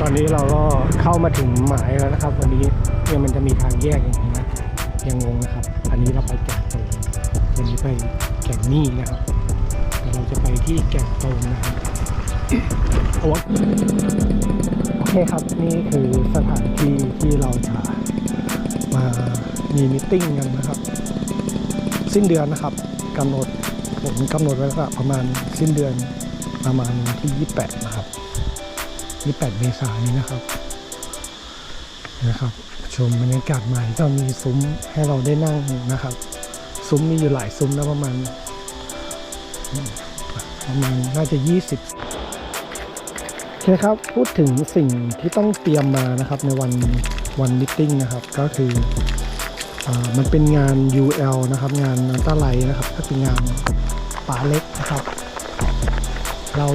ตอนนี้เราก็เข้ามาถึงหมายแล้วนะครับ วันนี้เนี่ยมันจะมีทางแยกอย่างนี้นะยังงงนะครับ อันนี้เราไปแก่งโตนวันนี้ไปแก่งนี่นะครับเดี๋ยวเราจะไปที่แก่งโตนนะครับโอ๊ยโอเคครับนี่คือสถานที่ที่เราจะมามีมิทติ้งกันนะครับ สิ้นเดือนนะครับกำหนดผมกำหนดไว้แล้วประมาณสิ้นเดือนประมาณที่ 28 นะครับ 28 เมษายนนี้นะครับนะครับ ชมบรรยากาศใหม่ก็มีซุ้มให้เราได้นั่งนะครับ ซุ้มมีอยู่หลายซุ้มนะประมาณประมาณน่าจะ 20โอเคครับพูดถึงสิ่งที่ต้องเตรียมมานะครับในวันวันมิทติ้งนะครับก็คืออมันเป็นงาน UL นะครับงานอันตไลนะครับก็เป็นงานป่าเล็กนะครับ เรา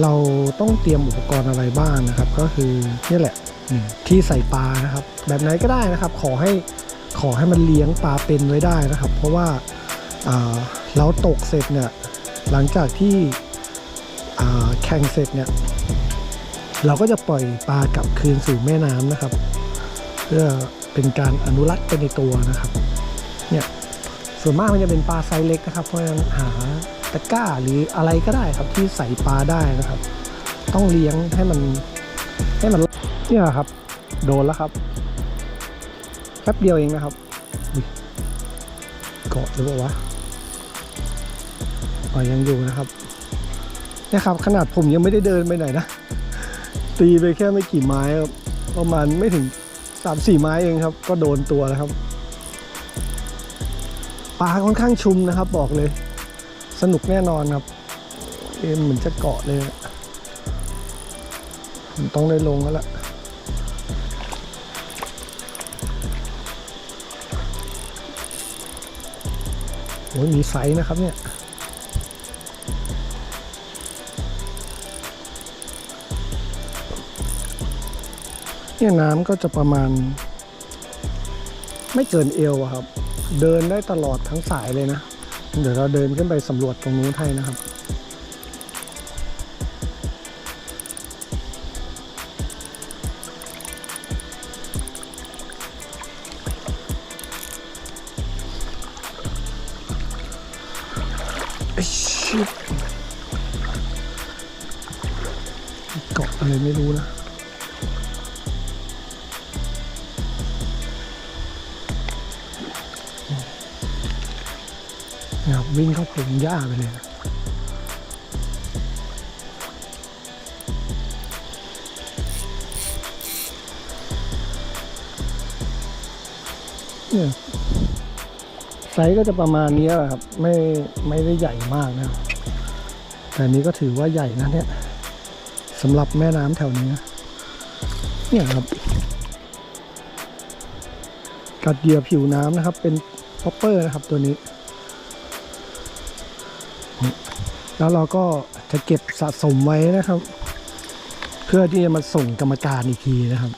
เราต้องเตรียมอุปกรณ์อะไรบ้างนะครับ ก็คือนี่แหละอืมที่ใส่ปลานะครับ แบบไหนก็ได้นะครับ ขอให้ขอให้มันเลี้ยงปลาเป็นไว้ได้นะครับ เพราะว่าอ่าเราตกเสร็จเนี่ยหลังจากที่อ่าแข่งเสร็จเนี่ยเราก็จะปล่อยปลากลับคืนสู่แม่น้ำนะครับ เพื่อเป็นการอนุรักษ์ไปในตัวนะครับเนี่ยส่วนมากมันจะเป็นปลาไซส์เล็กนะครับ เพราะฉะนั้นหา ตะกร้าหรืออะไรก็ได้ครับที่ใส่ปลาได้นะครับ ต้องเลี้ยงให้มันให้มันเนี่ยครับ โดนแล้วครับแป๊บเดียวเองนะครับเกาะหรือเปล่าวะอ๋อยังอยู่นะครับเนี่ยครับ ขนาดผมยังไม่ได้เดินไปไหนนะ ตีไปแค่ไม่กี่ไม้ครับประมาณไม่ถึงสามสี่ไม้เองครับ ก็โดนตัวแล้วครับปลาค่อนข้างชุมนะครับ บอกเลย สนุกแน่นอนครับเอ็มเหมือนจะเกาะเลยผมต้องได้ลงแล้วล่ะโอ้ยมีไซส์นะครับเนี่ยเนี่ยน้ำก็จะประมาณ ไม่เกินเอวอะครับ เดินได้ตลอดทั้งสายเลยนะ เดี๋ยวเราเดินขึ้นไปสำรวจตรงนู้นให้นะครับเกาะอะไรไม่รู้นะ วิ่งเข้าพงหญ้าไปเลยนะเนี่ยไซส์ก็จะประมาณนี้แหละครับ ไม่ไม่ได้ใหญ่มากนะ แต่นี้ก็ถือว่าใหญ่นะเนี่ยสำหรับแม่น้ำแถวนี้นะเนี่ยครับ กัดเหยื่อผิวน้ำนะครับ เป็นพอปเปอร์นะครับตัวนี้ แล้วเราก็จะเก็บสะสมไว้นะครับ เพื่อที่จะมาส่งกรรมการอีกทีนะครับ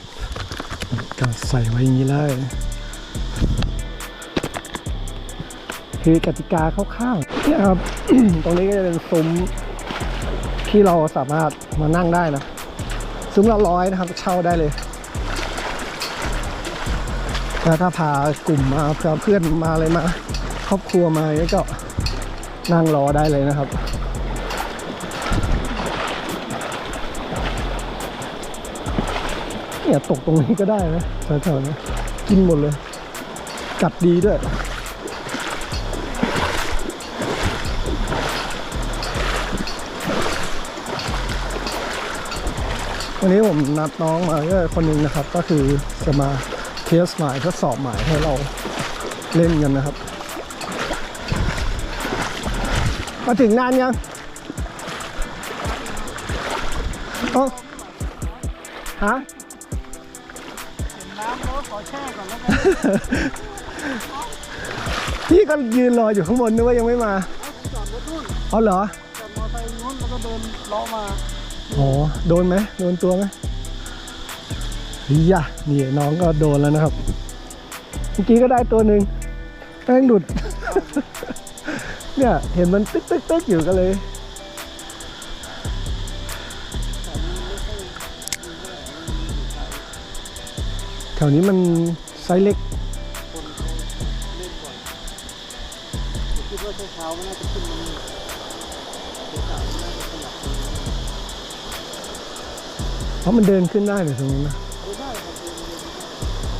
ก็ใส่ไว้อย่างนี้เลย คือกติกาคร่าวๆนี่ครับ ตรงนี้ก็จะเป็นซุ้มที่เราสามารถมานั่งได้นะ ซุ้มละร้อยนะครับ เช่าได้เลยแล้วถ้าพากลุ่มมาพาเพื่อนมาอะไรมา ครอบครัวมาก็นั่งรอได้เลยนะครับ เนี่ยตกตรงนี้ก็ได้นะแถวๆนี้กินหมดเลย กัดดีด้วยวันนี้ผมนัดน้องมาด้วยคนหนึ่งนะครับ ก็คือจะมาเทสหมายทดสอบหมายให้เราเล่นกันนะครับ มาถึงนานยังโอ้ฮะ พี่ก็ยืนรออยู่ข้างบนนึกว่ายังไม่มาจอดรถนู่นเอเหรอจอดมอไซค์นู่นแล้วก็เดินล้อมาโอโดนไหมโดนตัวไหมฮิยะนี่น้องก็โดนแล้วนะครับ เมื่อกี้ก็ได้ตัวหนึ่งแป้งดุด เนี่ยเห็นมันตึ๊กตึ๊กตึ๊กอยู่กันเลยแถวนี้มัน ไซส์เล็กคนเขาเล่นบ่อยผมคิดว่าเช้าๆมันน่าจะขึ้นมานี่เช้าๆมันน่าจะขยับตรงนี้เพราะมันเดินขึ้นได้เลยตรงนู้นนะเออได้ครับ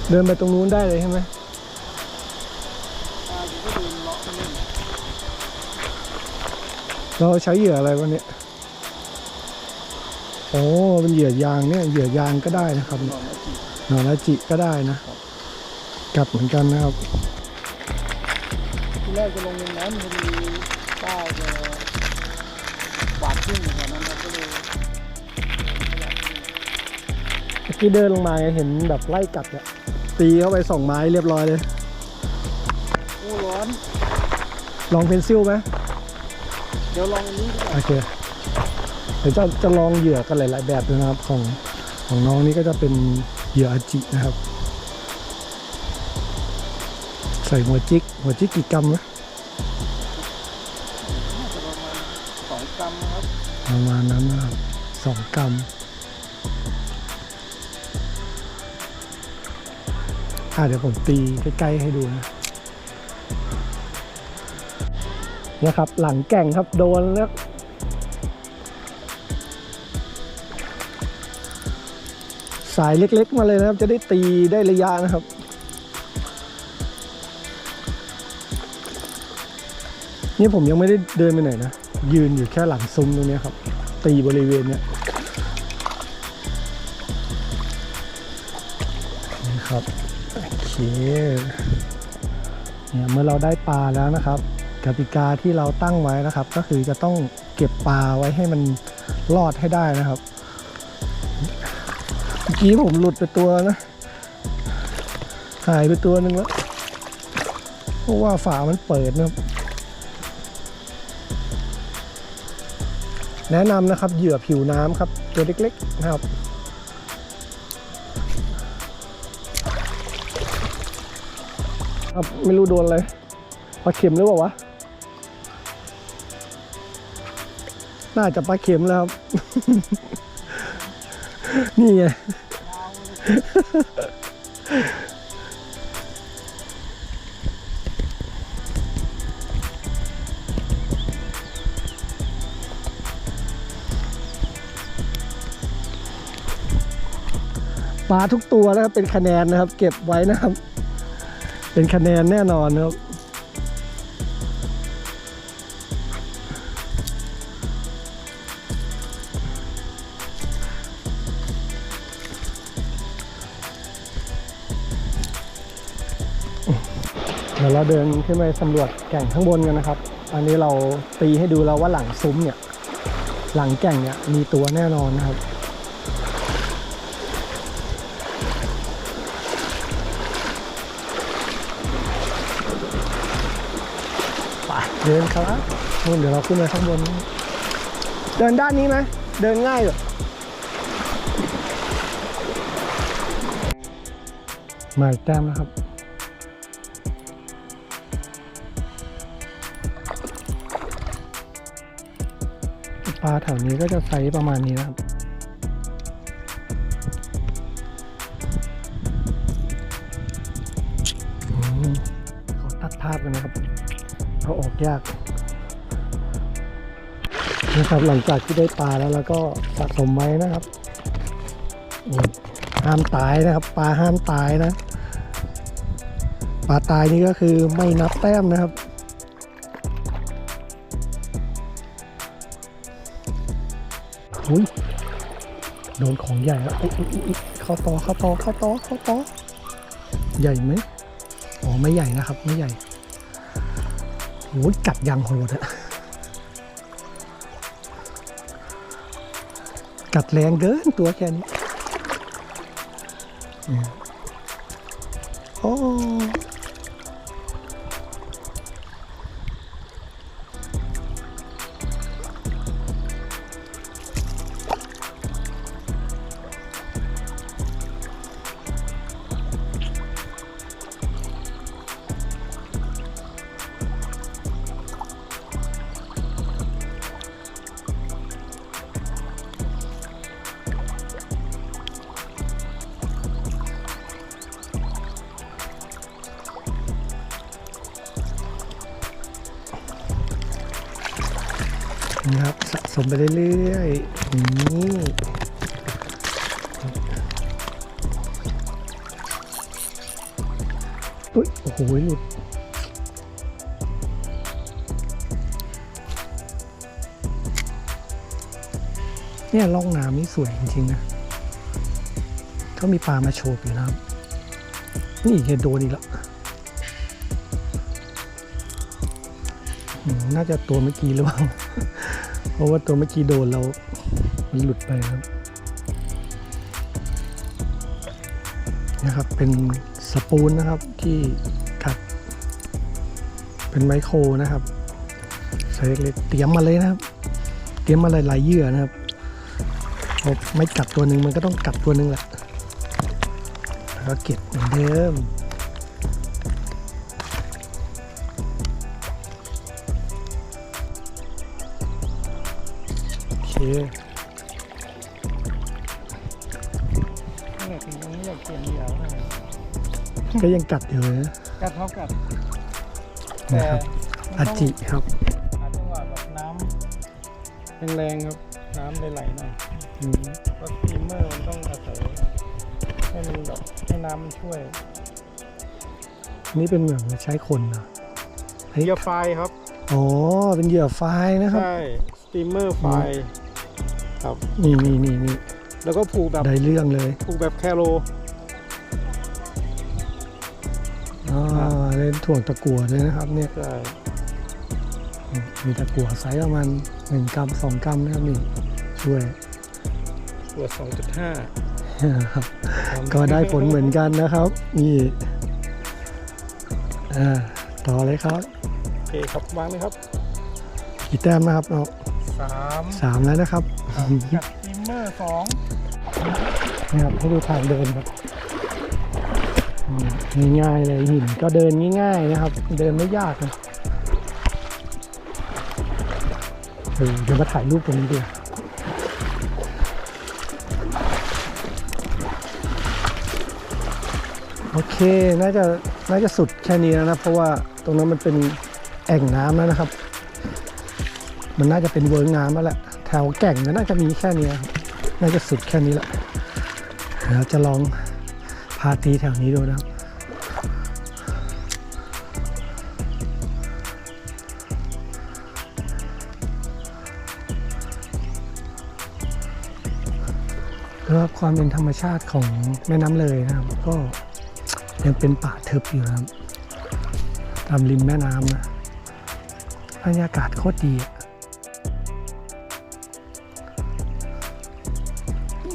เดินเดินได้เดินไปตรงนู้นได้เลยใช่ไหมตาอยู่ก็เดินเลาะเล่นเราใช้เหยื่ออะไรวะเนี่ยโอ้เป็นเหยื่อยางเนี่ยเหยื่อยางก็ได้นะครับนอนแล้วจีบหนอนละจิก็ได้นะ กัดเหมือนกันนะครับที่แรกจะลงลงน้ำพอดีป้าจะกวาดขึ้นแถวนั้นเราก็เลยเมื่อกี้เดินลงมาเห็นแบบไล่กัดเนี่ยตีเข้าไปสองไม้เรียบร้อยเลยโอ้ร้อน ลองเพนซิลไหมเดี๋ยวลองอันนี้ดีกว่าโอเคเดี๋ยวจะจะลองเหยื่อกันหลาย ๆ แบบดูนะครับของของน้องนี่ก็จะเป็นเหยื่ออาจินะครับ ใส่หัวจิก หัวจิกกี่กรัมนะประมาณสองกรัมครับ ประมาณนั้นนะครับสองกรัมอ่าเดี๋ยวผมตีใกล้ๆให้ดูนะ นะครับ หลังแก่งครับโดนแล้วสายเล็กๆมาเลยนะครับ จะได้ตีได้ระยะนะครับ นี่ผมยังไม่ได้เดินไปไหนนะ ยืนอยู่แค่หลังซุ้มตรงนี้ครับ ตีบริเวณเนี้ยนี่ครับโอเคเนี่ยเมื่อเราได้ปลาแล้วนะครับกติกาที่เราตั้งไว้นะครับ ก็คือจะต้องเก็บปลาไว้ให้มันรอดให้ได้นะครับเมื่อกี้ผมหลุดไปตัวนะหายไปตัวหนึ่งแล้วเพราะว่าฝามันเปิดนะครับ แนะนำนะครับเหยื่อผิวน้ำครับ ตัวเล็กๆนะครับครับไม่รู้โดนอะไรปลาเข็มหรือเปล่าวะ น่าจะปลาเข็มแล้วครับ นี่ไง ปลาทุกตัวนะครับ เป็นคะแนนนะครับ เก็บไว้นะครับ เป็นคะแนนแน่นอนนะครับเดี๋ยวเราเดินขึ้นไปสำรวจแก่งข้างบนกันนะครับ อันนี้เราตีให้ดูแล้วว่าหลังซุ้มเนี่ย หลังแก่งเนี่ยมีตัวแน่นอนนะครับ เดินครับนู่นเดี๋ยวเราขึ้นไปข้างบน เดินด้านนี้ไหมเดินง่ายเหรอมาอีกแต้มนะครับ ปลาแถวนี้ก็จะไซส์ประมาณนี้นะครับ ยากนะครับหลังจากที่ได้ปลาแล้วแล้วก็สะสมไว้นะครับห้ามตายนะครับปลาห้ามตายนะปลาตายนี่ก็คือไม่นับแต้มนะครับอุ้ยโดนของใหญ่แล้วเข้าต่อเข้าต่อเข้าต่อเข้าต่อใหญ่ไหมอ๋อไม่ใหญ่นะครับ ไม่ใหญ่ โอ้ยกัดยางโหดอะกัดแรงเกินตัวแค่นี้ โอ้ สมไปเรื่อยๆนี่อุ้ย โอ้โห หลุดเนี่ยล่องน้ำนี่สวยจริงๆนะเขามีปลามาโชว์อยู่นะครับ นี่เห็นโดนอีกแล้วน่าจะตัวเมื่อกี้หรือเปล่า เพราะว่าตัวเมื่อกี้โดนเรามันหลุดไปครับนะครับเป็นสปูนนะครับที่ขัดเป็นไมโครนะครับใส่เล็กเตรียมมาเลยนะครับ เตรียมมาหลายๆเหยื่อนะครับไม่กัดตัวหนึ่งมันก็ต้องกัดตัวหนึ่งแหละแล้วก็เก็บเหมือนเดิม โอเคนี่ถึงตรงนี้อยากเปลี่ยนเหยื่อแล้วนะก็ยังกัดอยู่นะกัดเท่ากัดนะครับมัอานต้องจิครับ หาจังหวะแบบน้ำแรงๆครับ น้ำไหลๆหน่อยอืมเพราะสตรีมเมอร์มันต้องอาศัยให้มันแบบให้น้ำมันช่วยนี่เป็นเหมือนใช้คนนะเฮ้ยเหยื่อไฟครับ อ๋อเป็นเหยื่อไฟนะครับ ใช่ สตรีมเมอร์ไฟ ครับ นี่นี่นี่นี่แล้วก็ผูกแบบได้เรื่องเลยผูกแบบแคโรอ่าเล่นถ่วงตะกั่วด้วยนะครับเนี่ยใช่มีตะกั่วไซส์ประมาณหนึ่งกรัมสองกรัมนะครับนี่ช่วยตัวสองจุดห้าครับก็ได้ผลเหมือนกันนะครับ นี่อ่าต่อเลยครับ โอเคครับวางเลยครับ กี่แต้มนะครับเอา สามสามแล้วนะครับกับสตรีมเมอร์สองนะครับให้ดูทางเดินครับอืมง่ายๆเลยหินก็เดินง่ายๆนะครับ เดินไม่ยากนะเออเดี๋ยวมาถ่ายรูปตรงนี้ดีกว่าโอเค น่าจะ น่าจะสุดแค่นี้แล้วนะ เพราะว่าตรงนั้นมันเป็นแอ่งน้ำแล้วนะครับ มันน่าจะเป็นเวิร์กน้ำแล้วแหละแถวแก่งน่าจะมีแค่นี้ครับน่าจะสุดแค่นี้แหละเดี๋ยวจะลองพาตีแถวนี้ดูนะครับเพื่อความเป็นธรรมชาติของแม่น้ำเลยนะครับ ก็ยังเป็นป่าทึบอยู่นะครับตามริมแม่น้ำนะบรรยากาศโคตรดีอะ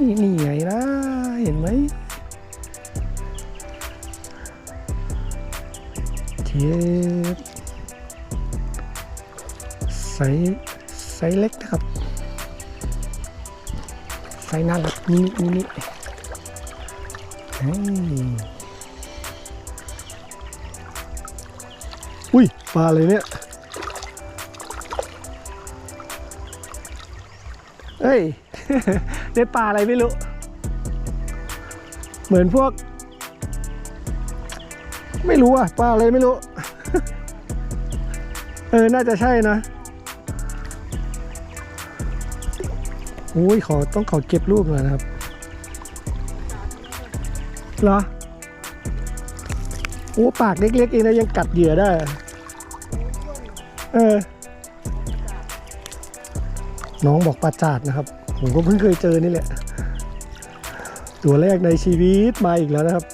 นี่นี่ไงนะเห็นไหมเทียบไซไซเล็กนะครับไซน่ารักมินิมินิเฮ้ยอุ้ยปลาอะไรเนี่ยเอ้ย ได้ปลาอะไรไม่รู้ เหมือนพวก ไม่รู้อะปลาอะไรไม่รู้ เออ น่าจะใช่นะอุ้ยขอต้องขอเก็บรูปหน่อยนะครับเหรอโอ้ปากเล็กๆเองนะยังกัดเหยื่อได้ เออ น้องบอกปลาจาดนะครับ ผมก็เพิ่งเคยเจอนี่แหละ ตัวแรกในชีวิตมาอีกแล้วนะครับ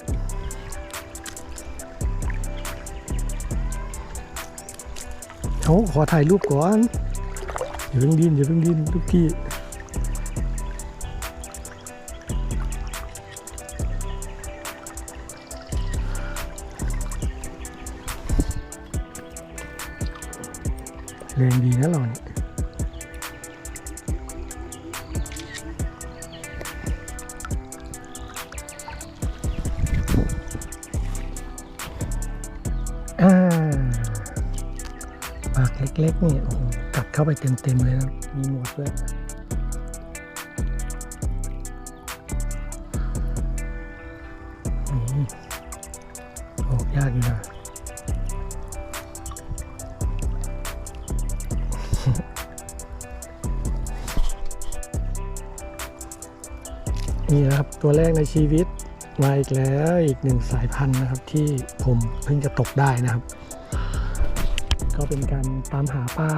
เขาขอถ่ายรูปก่อน อย่าเพิ่งดินอย่าเพิ่งดินทุกที่แรงดีนะเราเนี่ย็กนี่โอ้โหกัดเข้าไปเต็มเต็มเลยนะมีหมวดด้วยออยากอยนะนี่นะครับตัวแรกในชีวิตมาอีกแล้วอีกหนึ่งสายพันธุ์นะครับ ที่ผมเพิ่งจะตกได้นะครับ ก็เป็นการตามหาปลา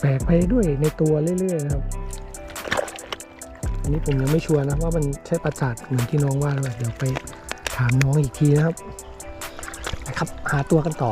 แปลกๆไปด้วยในตัวเรื่อยๆนะครับ อันนี้ผมยังไม่ชัวร์นะว่ามันใช่ปลาจัดเหมือนที่น้องว่าหรือเปล่าเดี๋ยวไปถามน้องอีกทีนะครับนะครับ หาตัวกันต่อ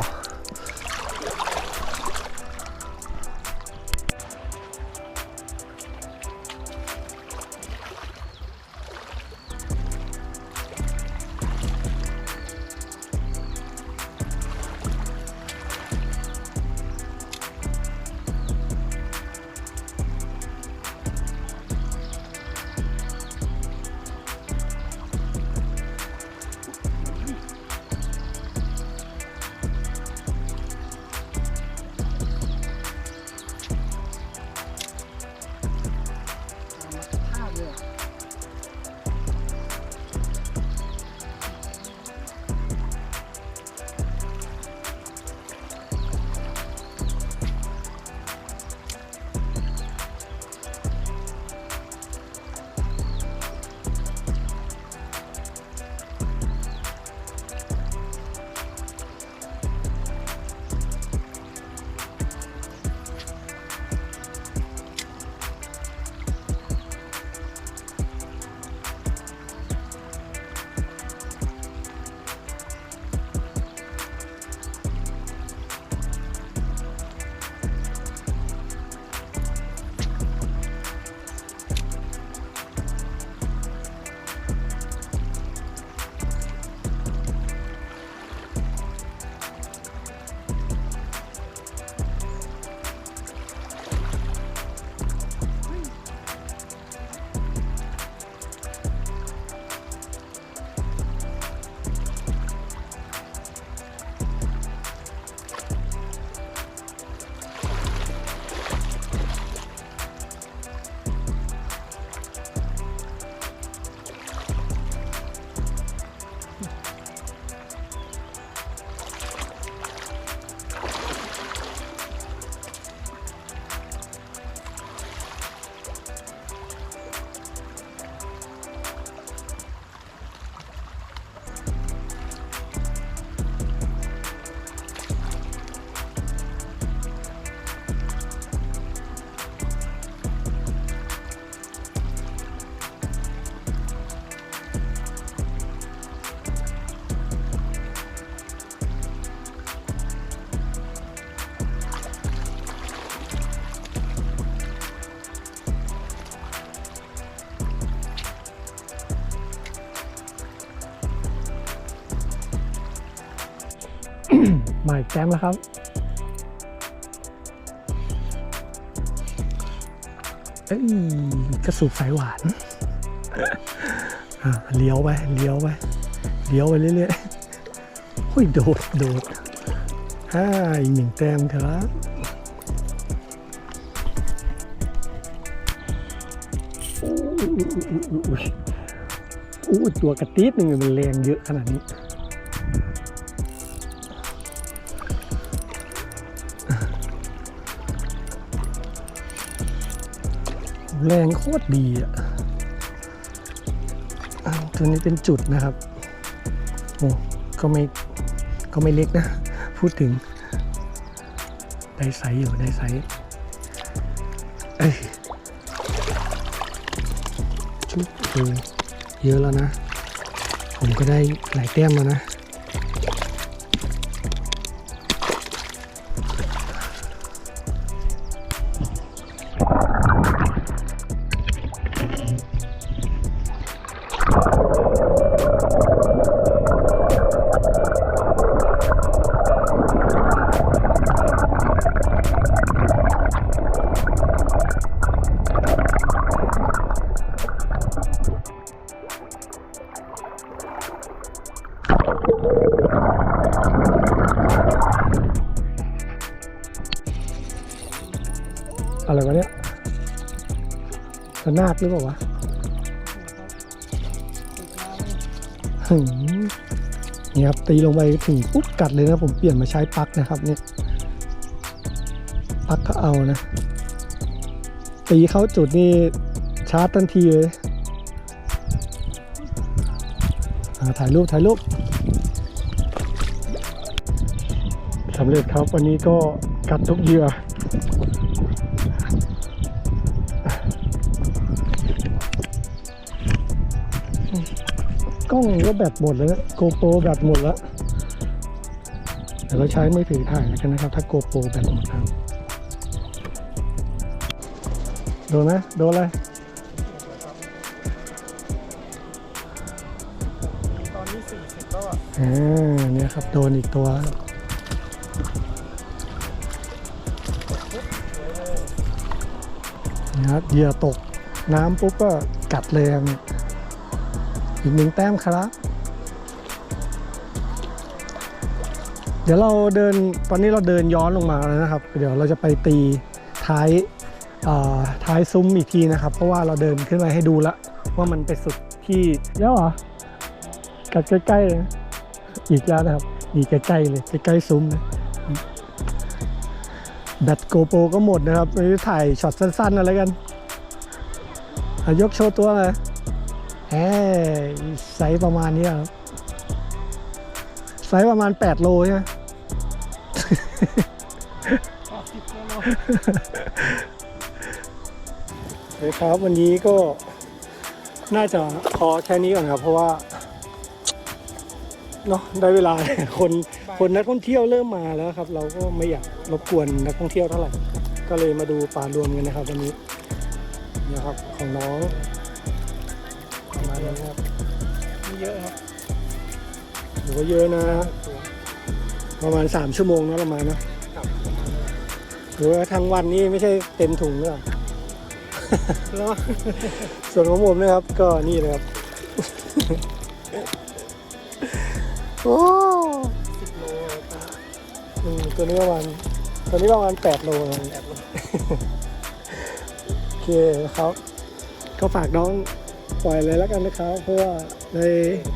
แต้มแล้วครับ เอ้ยกระสุบสายหวานเลี้ยวไป เลี้ยวไป เลี้ยวไปเรื่อยๆหุ้ยโดด โดดฮ่าอีกหนึ่งแต้มเถอะอู้อู้อู้อู้ตัวกระตีดหนึ่งมันแรงเยอะขนาดนี้ แรงโคตรดีอะอ่าตัวนี้เป็นจุดนะครับ โอ้ก็ไม่ก็ไม่เล็กนะ พูดถึง ได้ไซส์อยู่ได้ไซส์เอ้ยชุบเออเยอะแล้วนะ ผมก็ได้หลายแต้มแล้วนะ นาดหรือเปล่าวะหึงนี่ครับตีลงไปถึงปุ๊บกัดเลยนะผมเปลี่ยนมาใช้ปลั๊กนะครับเนี่ยปลั๊กก็เอานะ ตีเข้าจุดนี่ชาร์จทันทีเลยอ่าถ่ายรูปถ่ายรูปสำเร็จครับวันนี้ก็กัดทุกเหยื่อ กล้องก็แบตหมดแล้วโกโปรแบตหมดแล้วเดี๋ยวเราใช้มือถือถ่ายแล้วกันนะครับ ถ้าโกโปรแบตหมดครับโดนไหมโดนอะไรตอนนี้สี่สิบแล้วอะอ่าเนี่ยครับโดนอีกตัวนะครับเหยื่อตกน้ำปุ๊บก็กัดเลยครับ อีกหนึ่งแต้มครับ เดี๋ยวเราเดินตอนนี้เราเดินย้อนลงมาแล้วนะครับ เดี๋ยวเราจะไปตีท้ายาท้ายซุ้มอีกทีนะครับ เพราะว่าเราเดินขึ้นไปให้ดูล้วว่ามันไปสุดที่แล้วเหรอกัดใกล้ๆเลยอีกแล้วนะครับอีกใกล้ๆเลยใกล้ๆซุ้มเลยแบตโกโปก็หมดนะครับไปถ่ายช็อตสั้นๆอะไรกันยกโชว์ตัวเลย ไซส์ประมาณนี้ครับไซส์ประมาณ 8 โลใช่ไหมอ๋อสิบแล้วเนาะโอเครับวันนี้ก็น่าจะพอแค่นี้ก่อนครับ เพราะว่าเนาะได้เวลาคนคนนักท่องเที่ยวเริ่มมาแล้วครับ เราก็ไม่อยากรบกวนนักท่องเที่ยวเท่าไหร่ ก็เลยมาดูปลารวมกันนะครับวันนี้นี่ยครับของน้อง ประมาณนี้ครับมีเยอะครับถือว่าเยอะนะตัวประมาณ 3 ชั่วโมงนะประมาณนะกับหรือว่าทั้งวันนี้ไม่ใช่เต็มถุงหรือเปล่าแล้วส่วนของผมนะครับก็นี่เลยครับ โอ้สิบโลอืมตัวนี้ประมาณตัวนี้ประมาณ8โลนะแอบลงโอเคครับ ก็ฝากน้อง ปล่อยเลยแล้วกันนะครับเพราะว่าใน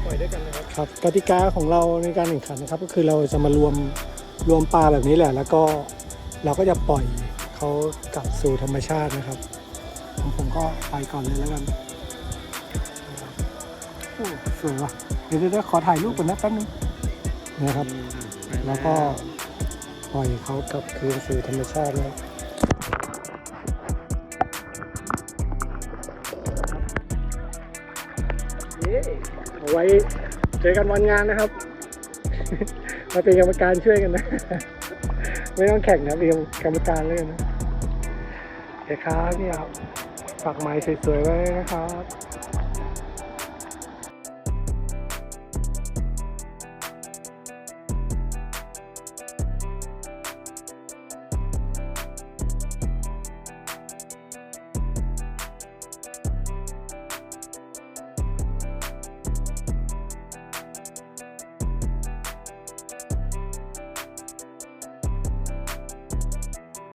ปล่อยด้วยกันนะครับครับกติกาของเราในการแข่งขันนะครับ ก็คือเราจะมารวมรวมปลาแบบนี้แหละ แล้วก็เราก็จะปล่อยเขากลับสู่ธรรมชาตินะครับ ผมผมก็ไปก่อนเลยแล้วกันโอ้สวยว่ะเดี๋ยวเดี๋ยวขอถ่ายรูปก่อนนะแป๊บนึงนะครับ แล้วก็ปล่อยเขากลับคืนสู่ธรรมชาติแล้วเอ ไว้เจอกันวันงานนะครับ มาเป็นกรรมการช่วยกันนะ ไม่ต้องแข่งนะเป็นกรรมการเลยนะโอเคครับนี่ครับฝากไม้สวยๆไว้นะครับ